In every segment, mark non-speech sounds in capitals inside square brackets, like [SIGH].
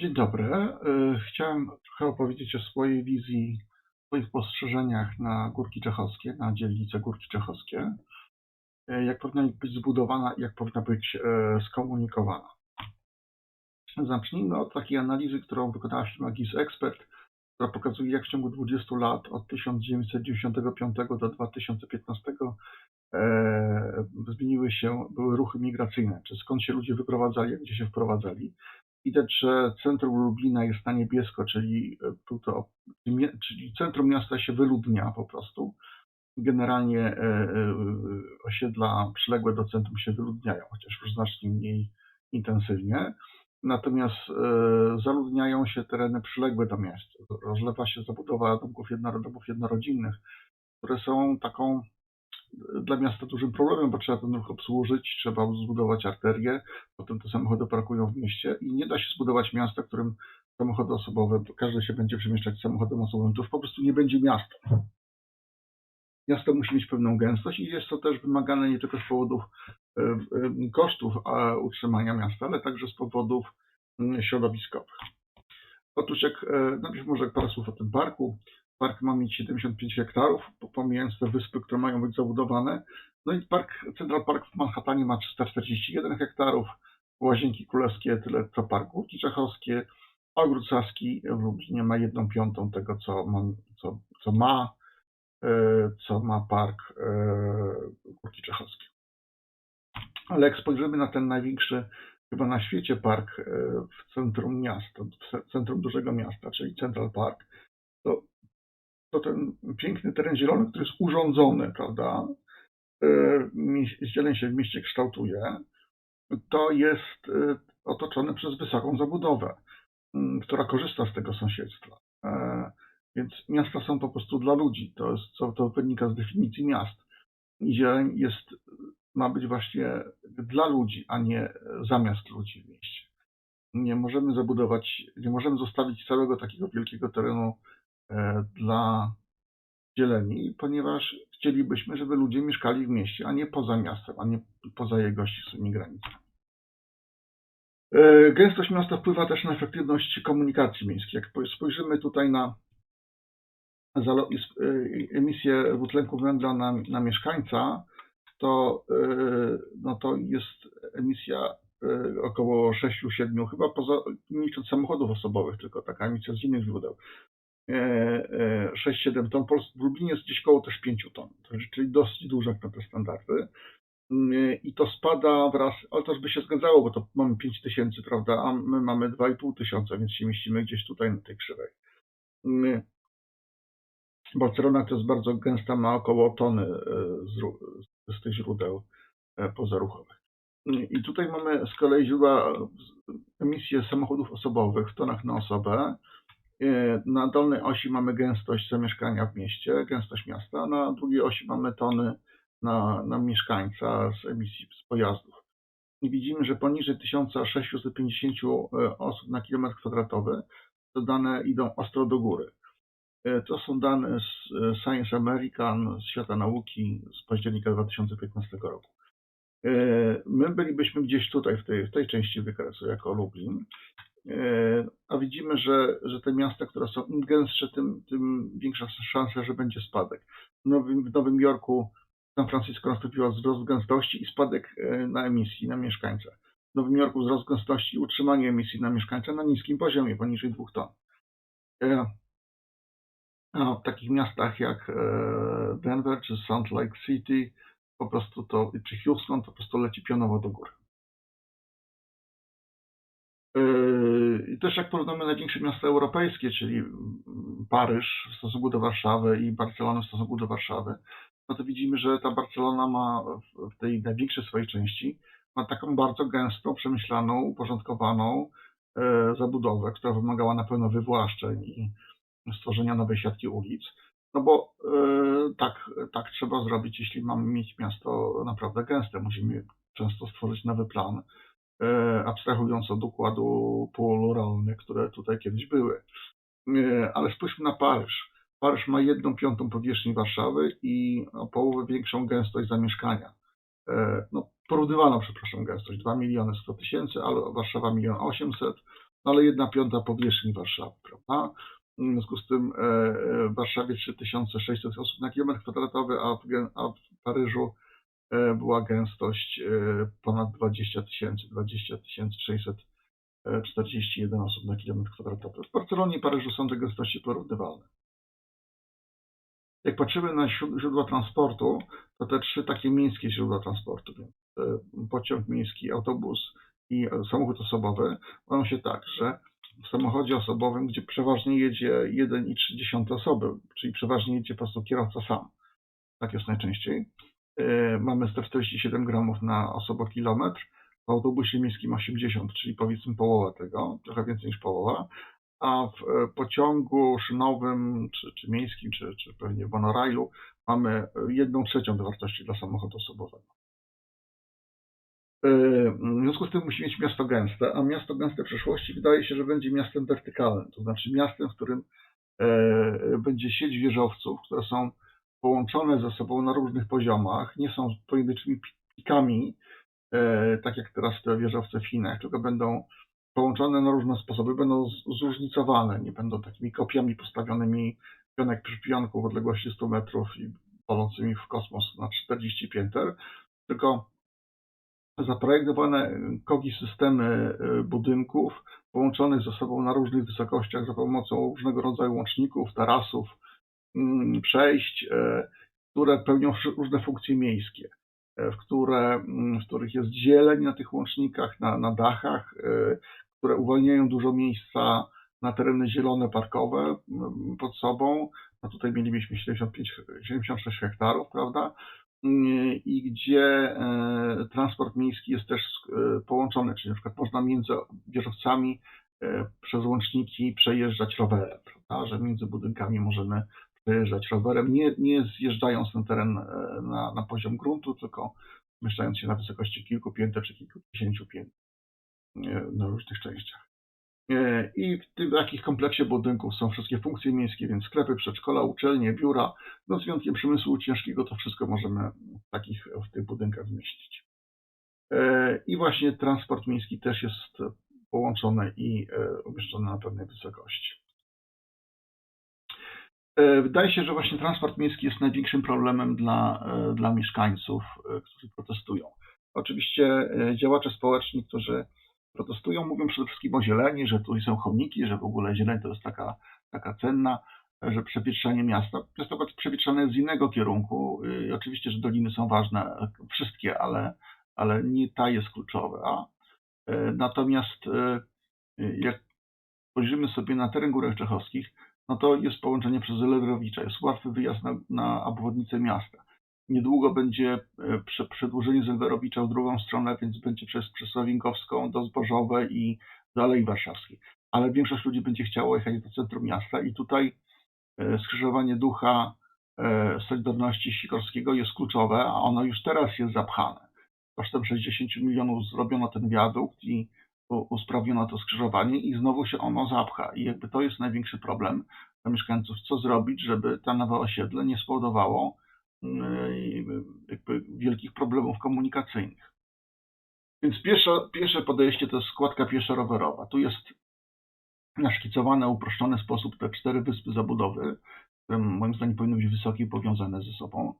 Dzień dobry. Y, Chciałem trochę opowiedzieć o swojej wizji, swoich spostrzeżeniach na Górki Czechowskie, na dzielnice Górki Czechowskie. Y, Jak powinna być zbudowana i jak powinna być e, skomunikowana. Zacznijmy od takiej analizy, którą wykonała firma GIS Expert, która pokazuje, jak w ciągu 20 lat od 1995 do 2015 e, zmieniły się, były ruchy migracyjne, czy skąd się ludzie wyprowadzali, gdzie się wprowadzali. Widać, że centrum Lublina jest na niebiesko, czyli, e, to, czyli centrum miasta się wyludnia po prostu. Generalnie e, e, osiedla przyległe do centrum się wyludniają, chociaż już znacznie mniej intensywnie. Natomiast zaludniają się tereny przyległe do miasta. Rozlewa się zabudowa domków, jednorodzinnych, które są taką dla miasta dużym problemem, bo trzeba ten ruch obsłużyć, trzeba zbudować arterię, potem te samochody parkują w mieście i nie da się zbudować miasta, w którym samochody osobowe, każdy się będzie przemieszczać samochodem osobowym, to już po prostu nie będzie miasta. Miasto musi mieć pewną gęstość i jest to też wymagane nie tylko z powodów e, e, kosztów utrzymania miasta, ale także z powodów środowiskowych. Otóż jak, e, najpierw może parę słów o tym parku. Park ma mieć 75 hektarów, pomijając te wyspy, które mają być zabudowane. No i park, Central Park w Manhattanie ma 341 hektarów, Łazienki Królewskie tyle co Park Górki Czechowskie, Ogród Saski w Lublinie ma jedną piątą tego, co ma, co, co ma, e, co ma Park e, Górki Czechowskie. Ale jak spojrzymy na ten największy chyba na świecie park e, w centrum miasta, w centrum dużego miasta, czyli Central Park, to ten piękny teren zielony, który jest urządzony, prawda, e, zieleń się w mieście kształtuje, to jest e, otoczony przez wysoką zabudowę, która korzysta z tego sąsiedztwa. E, więc miasta są po prostu dla ludzi. To, jest, co, to wynika z definicji miast. I zieleń jest, ma być właśnie dla ludzi, a nie zamiast ludzi w mieście. Nie możemy zabudować, nie możemy zostawić całego takiego wielkiego terenu dla zieleni, ponieważ chcielibyśmy, żeby ludzie mieszkali w mieście, a nie poza miastem, a nie poza jego ścisłymi granicami. E, gęstość miasta wpływa też na efektywność komunikacji miejskiej. Jak spojrzymy tutaj na e, emisję dwutlenku węgla na, na mieszkańca, to, no to jest emisja około 6-7, chyba poza, licząc samochodów osobowych, tylko taka emisja z innych źródeł. 6-7 ton, w Lublinie jest gdzieś koło też 5 ton, czyli dosyć dużo jak na te standardy. Mm, I to spada wraz, ale to by się zgadzało, bo to mamy 5 tysięcy, prawda, a my mamy 2,5 tysiąca, więc się mieścimy gdzieś tutaj na tej krzywej. Mm, Barcelona to jest bardzo gęsta, ma około tony e, z, z tych źródeł e, pozaruchowych. Mm, I tutaj mamy z kolei źródła emisji samochodów osobowych w tonach na osobę. E, na dolnej osi mamy gęstość zamieszkania w mieście, gęstość miasta, na drugiej osi mamy tony na, na mieszkańca z emisji z pojazdów. I widzimy, że poniżej 1650 e, osób na kilometr kwadratowy te dane idą ostro do góry. E, to są dane z Science American, z świata nauki z października 2015 roku. My bylibyśmy gdzieś tutaj, w tej, w tej części wykresu, jako Lublin, a widzimy, że, że te miasta, które są im gęstsze, tym, tym większa szansa, że będzie spadek. W Nowym, w Nowym Jorku San Francisco nastąpiła wzrost gęstości i spadek e, na emisji na mieszkańca. W Nowym Jorku wzrost gęstości i utrzymanie emisji na mieszkańca na niskim poziomie, poniżej 2 ton. E, a w takich miastach jak Denver czy Salt Lake City, po prostu to, czy Houston, to po prostu leci pionowo do góry. I też jak porównamy największe miasta europejskie, czyli Paryż w stosunku do Warszawy i Barcelonę w stosunku do Warszawy, no to widzimy, że ta Barcelona ma w tej największej swojej części ma taką bardzo gęstą, przemyślaną, uporządkowaną e, zabudowę, która wymagała na pewno wywłaszczeń i stworzenia nowej siatki ulic. No bo e, tak, tak trzeba zrobić, jeśli mamy mieć miasto naprawdę gęste. Musimy często stworzyć nowy plan, abstrahując od układu pól które tutaj kiedyś były. E, ale spójrzmy na Paryż. Paryż ma jedną piątą powierzchni Warszawy i o połowę większą gęstość zamieszkania. E, no, porównywano, przepraszam, gęstość 2 miliony 100 tysięcy, ale Warszawa 1 800 no ale jedna piąta powierzchni Warszawy, prawda? W związku z tym w Warszawie 3600 osób na kilometr kwadratowy, a w Paryżu była gęstość ponad 20 tysięcy, 20 641 osób na kilometr kwadratowy. W Barcelonie i Paryżu są te gęstości porównywalne. Jak patrzymy na źródła transportu, to te trzy takie miejskie źródła transportu, więc e, pociąg miejski, autobus i samochód osobowy, mają się tak, że w samochodzie osobowym, gdzie przeważnie jedzie 1,3 osoby, czyli przeważnie jedzie po prostu kierowca sam, tak jest najczęściej, e, mamy 147 gramów na osobokilometr, w autobusie miejskim 80, czyli powiedzmy połowa tego, trochę więcej niż połowa, a w e, pociągu szynowym, czy, czy miejskim, czy, czy pewnie w monorailu mamy jedną trzecią do wartości dla samochodu osobowego. E, w związku z tym musi mieć miasto gęste, a miasto gęste w przyszłości wydaje się, że będzie miastem wertykalnym, to znaczy miastem, w którym e, będzie sieć wieżowców, które są połączone ze sobą na różnych poziomach, nie są pojedynczymi pikami, tak jak teraz te wieżowce w Chinach, tylko będą połączone na różne sposoby, będą zróżnicowane, nie będą takimi kopiami postawionymi pionek przy pionku w odległości 100 metrów i polącymi w kosmos na 40 pięter, tylko zaprojektowane kogi systemy y, budynków połączonych ze sobą na różnych wysokościach za pomocą różnego rodzaju łączników, tarasów, przejść, y, które pełnią różne funkcje miejskie, y, w, które, mm, w których jest zieleń na tych łącznikach, na, na dachach, które uwalniają dużo miejsca na tereny zielone parkowe mm, pod sobą. No tutaj mielibyśmy 75, 76 hektarów, prawda? I gdzie e, transport miejski jest też e, połączony, czyli na przykład można między wieżowcami e, przez łączniki przejeżdżać rowerem, prawda? że między budynkami możemy przejeżdżać rowerem, nie, nie zjeżdżając na teren na, na poziom gruntu, tylko mieszczając się na wysokości kilku pięter czy kilkudziesięciu pięter na różnych częściach. E, I w tym takich kompleksie budynków są wszystkie funkcje miejskie, więc sklepy, przedszkola, uczelnie, biura. No z wyjątkiem przemysłu ciężkiego to wszystko możemy w takich w tych budynkach zmieścić. E, I właśnie transport miejski też jest połączony i e, umieszczony na pewnej wysokości. Wydaje się, że właśnie transport miejski jest największym problemem dla, dla mieszkańców, którzy protestują. Oczywiście działacze społeczni, którzy protestują, mówią przede wszystkim o zieleni, że tu są chomiki, że w ogóle zieleń to jest taka, taka cenna, że przewietrzanie miasta. Jest to przewietrzane z innego kierunku. Oczywiście, że doliny są ważne, wszystkie, ale, ale nie ta jest kluczowa. E, natomiast e, jak spojrzymy sobie na teren Górek Czechowskich, no to jest połączenie przez Lewerowicza, jest łatwy wyjazd na, na obwodnicę miasta. Niedługo będzie e, przedłużenie Zelwerowicza w drugą stronę, więc będzie przez, przez Sławinkowską do Zbożowe i do Alei Warszawskiej. Ale większość ludzi będzie chciało jechać do centrum miasta i tutaj e, skrzyżowanie ducha e, Solidarności Sikorskiego jest kluczowe, a ono już teraz jest zapchane. Kosztem 60 milionów zrobiono ten wiadukt i usprawniono to skrzyżowanie i znowu się ono zapcha. I jakby to jest największy problem dla mieszkańców, co zrobić, żeby to nowe osiedle nie spowodowało jakby wielkich problemów komunikacyjnych. Więc pierwsze, pierwsze podejście to jest składka pieszo-rowerowa. Tu jest naszkicowane, uproszczony sposób te cztery wyspy zabudowy, które moim zdaniem powinny być wysokie i powiązane ze sobą.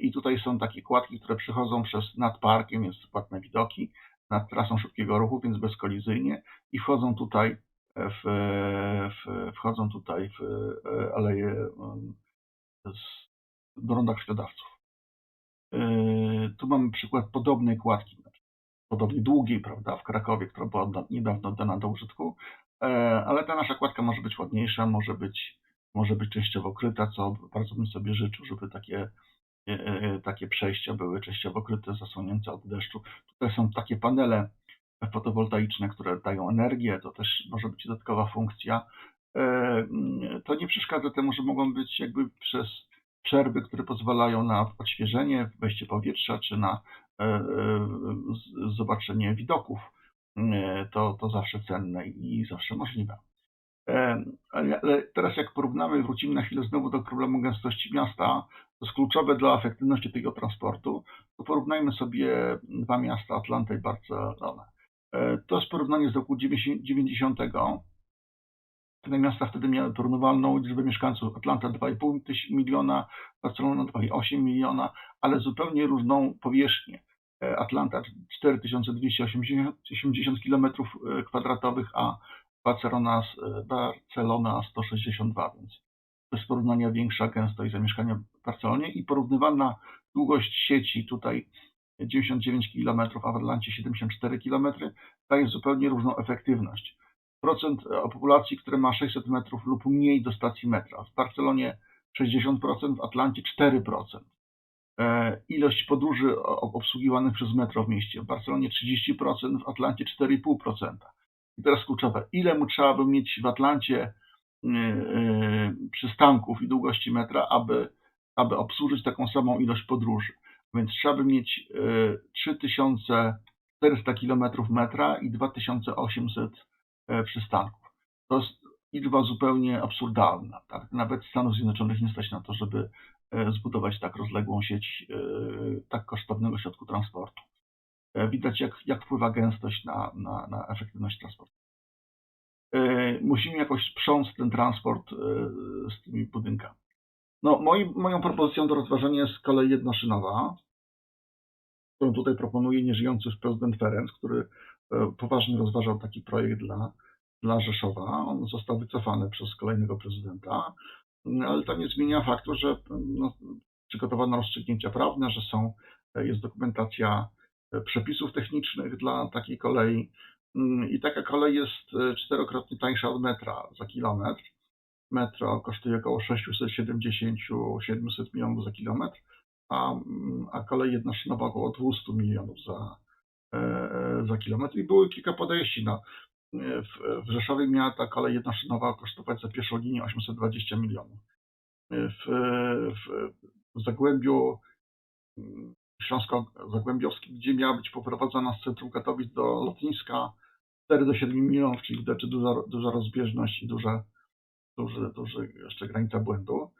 I tutaj są takie kładki, które przychodzą przez nad parkiem, jest płatne widoki, nad trasą szybkiego ruchu, więc bezkolizyjnie i wchodzą tutaj w, w wchodzą tutaj w e, aleję do rondach krwiodawców. Tu mamy przykład podobnej kładki, podobnie długiej, prawda, w Krakowie, która była niedawno oddana do użytku, ale ta nasza kładka może być ładniejsza, może być, może być częściowo kryta, co bardzo bym sobie życzył, żeby takie, takie przejścia były częściowo kryte, zasłonięte od deszczu. Tutaj są takie panele fotowoltaiczne, które dają energię, to też może być dodatkowa funkcja. To nie przeszkadza temu, że mogą być jakby przez przerwy, które pozwalają na odświeżenie, wejście powietrza czy na e, e, zobaczenie widoków, e, to, to zawsze cenne i zawsze możliwe. Ale teraz jak porównamy, wrócimy na chwilę znowu do problemu gęstości miasta, to jest kluczowe dla efektywności tego transportu, to porównajmy sobie dwa miasta, Atlantę i Barcelonę. E, to jest porównanie z roku 90. Te miasta wtedy miały porównywalną liczbę mieszkańców. Atlanta 2,5 miliona, Barcelona 2,8 miliona, ale zupełnie różną powierzchnię. E, Atlanta 4280 km2, a Barcelona, Barcelona 162, więc bez porównania większa gęstość zamieszkania w Barcelonie i porównywalna długość sieci tutaj 99 km, a w Atlancie 74 km daje zupełnie różną efektywność. Procent populacji, które ma 600 metrów lub mniej do stacji metra. W Barcelonie 60%, w Atlancie 4%. E, ilość podróży obsługiwanych przez metro w mieście. W Barcelonie 30%, w Atlancie 4,5%. I teraz kluczowe, ile mu trzeba by mieć w Atlancie e, e, przystanków i długości metra, aby, aby obsłużyć taką samą ilość podróży. Więc trzeba by mieć 3400 km metra i 2800 przystanków. To jest liczba zupełnie absurdalna. Tak? Nawet Stanów Zjednoczonych nie stać na to, żeby zbudować tak rozległą sieć tak kosztownego środku transportu. E, widać, jak, jak wpływa gęstość na, na, na efektywność transportu. E, musimy jakoś sprząc ten transport e, z tymi budynkami. No, moi, moją propozycją do rozważenia jest kolej jednoszynowa, którą tutaj proponuje nieżyjący już prezydent Ferenc, który poważnie rozważał taki projekt dla, dla Rzeszowa. On został wycofany przez kolejnego prezydenta, ale to nie zmienia faktu, że no, przygotowano rozstrzygnięcia prawne, że są, jest dokumentacja przepisów technicznych dla takiej kolei. Mm, I taka kolej jest e, czterokrotnie tańsza od metra za kilometr. Metro kosztuje około 670-700 milionów za kilometr, a, mm, a kolej jednoszynowa około 200 milionów za, e, e, za kilometr. I były kilka podejści. No, w, w Rzeszowie miała ta kolej jednoszynowa kosztować za pierwszą linię 820 milionów. W, w, w Zagłębiu mm, Śląsko-Zagłębiowskim, gdzie miała być poprowadzona z centrum Katowic do lotniska 4 do 7 milionów, czyli widać duża, duża rozbieżność i duża, duży, duży jeszcze granica błędu.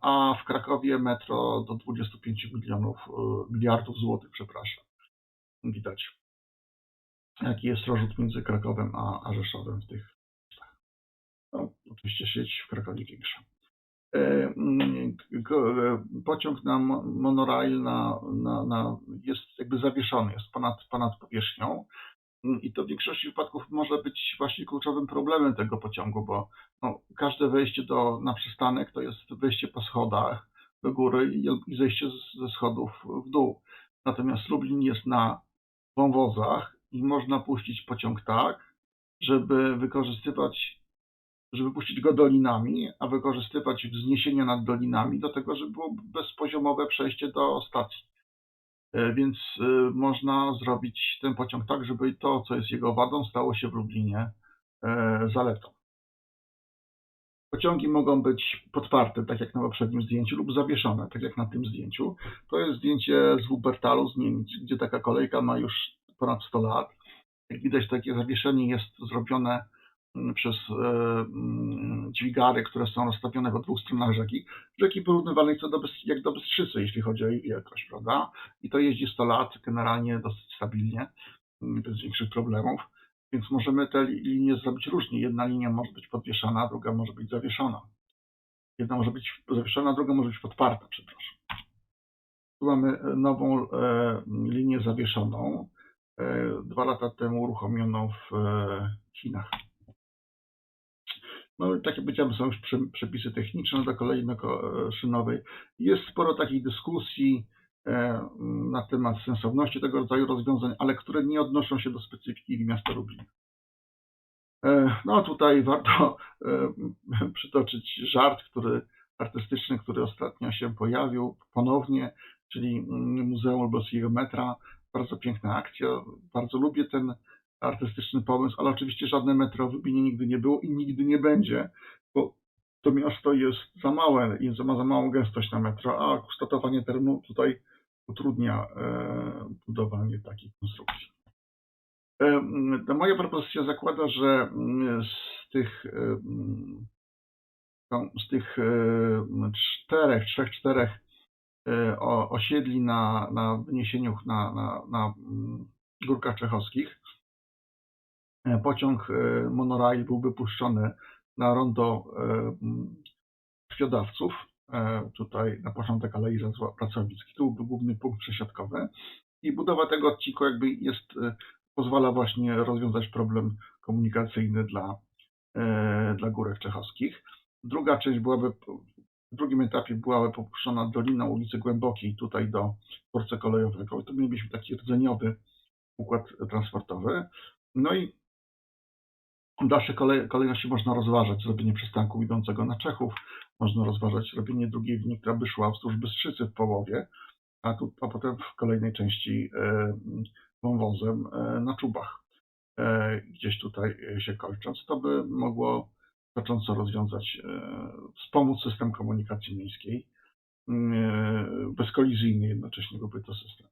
A w Krakowie metro do 25 milionów, y, miliardów złotych, przepraszam. Widać, jaki jest rozrzut między Krakowem a, a Rzeszowem w tych no, oczywiście sieć w Krakowie większa. E, mm, pociąg na monorail na, na, na jest jakby zawieszony, jest ponad, ponad powierzchnią. Mm, I to w większości wypadków może być właśnie kluczowym problemem tego pociągu, bo no, każde wejście do, na przystanek to jest wejście po schodach do góry i, zejście ze schodów w dół. Natomiast Lublin jest na wąwozach i można puścić pociąg tak, żeby wykorzystywać żeby puścić go dolinami, a wykorzystywać wzniesienia nad dolinami do tego, żeby było bezpoziomowe przejście do stacji. E, więc e, można zrobić ten pociąg tak, żeby to, co jest jego wadą, stało się w Lublinie e, zaletą. Pociągi mogą być podparte, tak jak na poprzednim zdjęciu, lub zawieszone, tak jak na tym zdjęciu. To jest zdjęcie z Wuppertalu z Niemiec, gdzie taka kolejka ma już ponad 100 lat. Jak widać, takie zawieszenie jest zrobione przez e, mm, dźwigary, które są rozstawione po dwóch stronach rzeki, rzeki porównywalnej co do, jak do Bystrzycy, jeśli chodzi o jej wielkość, prawda? I to jeździ 100 lat, generalnie dosyć stabilnie, mm, bez większych problemów, więc możemy te linie zrobić różnie. Jedna linia może być podwieszana, druga może być zawieszona. Jedna może być zawieszona, druga może być podparta, przepraszam. Tu mamy nową e, linię zawieszoną, e, dwa lata temu uruchomioną w Chinach. No, takie powiedziałem, są już przepisy techniczne do kolei szynowej. Jest sporo takich dyskusji e, na temat sensowności tego rodzaju rozwiązań, ale które nie odnoszą się do specyfiki miasta Lublin. E, no tutaj warto e, [LAUGHS] przytoczyć żart, który artystyczny, który ostatnio się pojawił ponownie, czyli Muzeum Lubelskiego Metra. Bardzo piękna akcja. Bardzo lubię ten artystyczny pomysł, ale oczywiście żadne metro w Lublinie nigdy nie było i nigdy nie będzie, bo to miasto jest za małe i ma za małą gęstość na metro, a kształtowanie terenu tutaj utrudnia e, budowanie takich konstrukcji. E, moja propozycja zakłada, że z tych, e, z tych czterech, trzech, czterech osiedli na, na na, na, na Górkach Czechowskich, pociąg e, monorail byłby puszczony na rondo e, krwiodawców, e, tutaj na początek Alei Pracowickiej, to byłby główny punkt przesiadkowy i budowa tego odcinku jakby jest, e, pozwala właśnie rozwiązać problem komunikacyjny dla, e, dla górek czechowskich. Druga część byłaby, w drugim etapie byłaby popuszczona Dolina ulicy Głębokiej tutaj do dworca kolejowego. To mielibyśmy taki rdzeniowy układ transportowy. No i w dalszej kolej, kolejności można rozważać zrobienie przystanku idącego na Czechów, można rozważać robienie drugiej linii, która by szła wzdłuż Bystrzycy w połowie, a, tu, a potem w kolejnej części e, wąwozem e, na Czubach, e, gdzieś tutaj się kończąc. To by mogło znacząco rozwiązać, wspomóc system komunikacji miejskiej, e, bezkolizyjny jednocześnie byłby to system.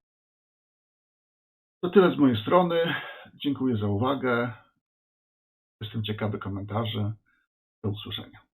To tyle z mojej strony. Dziękuję za uwagę. Jestem ciekawy komentarzy. Do usłyszenia.